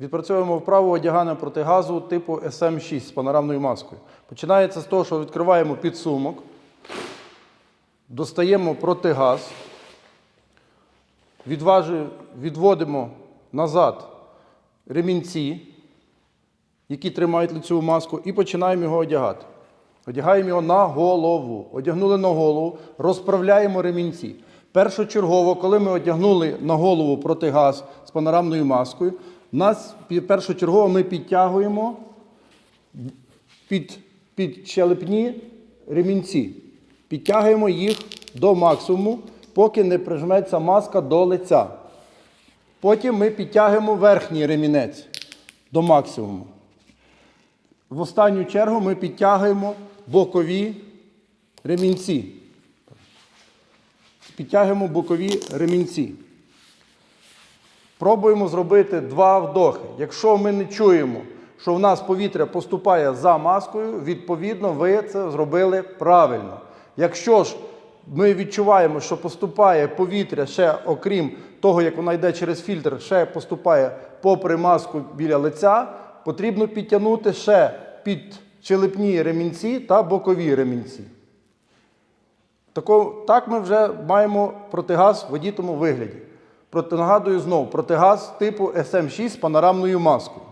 Відпрацьовуємо вправу одягання протигазу типу SM6 з панорамною маскою. Починається з того, що відкриваємо підсумок, достаємо протигаз, відводимо назад ремінці, які тримають лицеву маску, і починаємо його одягати. Одягаємо його на голову. Одягнули на голову, розправляємо ремінці. Першочергово, коли ми одягнули на голову протигаз з панорамною маскою, нас першочергово ми підтягуємо під, під щелепні ремінці. Підтягуємо їх до максимуму, поки не прижметься маска до лиця. Потім ми підтягуємо верхній ремінець до максимуму. В останню чергу ми підтягуємо бокові ремінці. Підтягуємо бокові ремінці. Пробуємо зробити два вдохи. Якщо ми не чуємо, що в нас повітря поступає за маскою, відповідно, ви це зробили правильно. Якщо ж ми відчуваємо, що поступає повітря ще, окрім того, як вона йде через фільтр, ще поступає попри маску біля лиця, потрібно підтягнути ще під челепні ремінці та бокові ремінці. Так ми вже маємо протигаз в одітому вигляді. Нагадую знову, протигаз типу SM6 з панорамною маскою.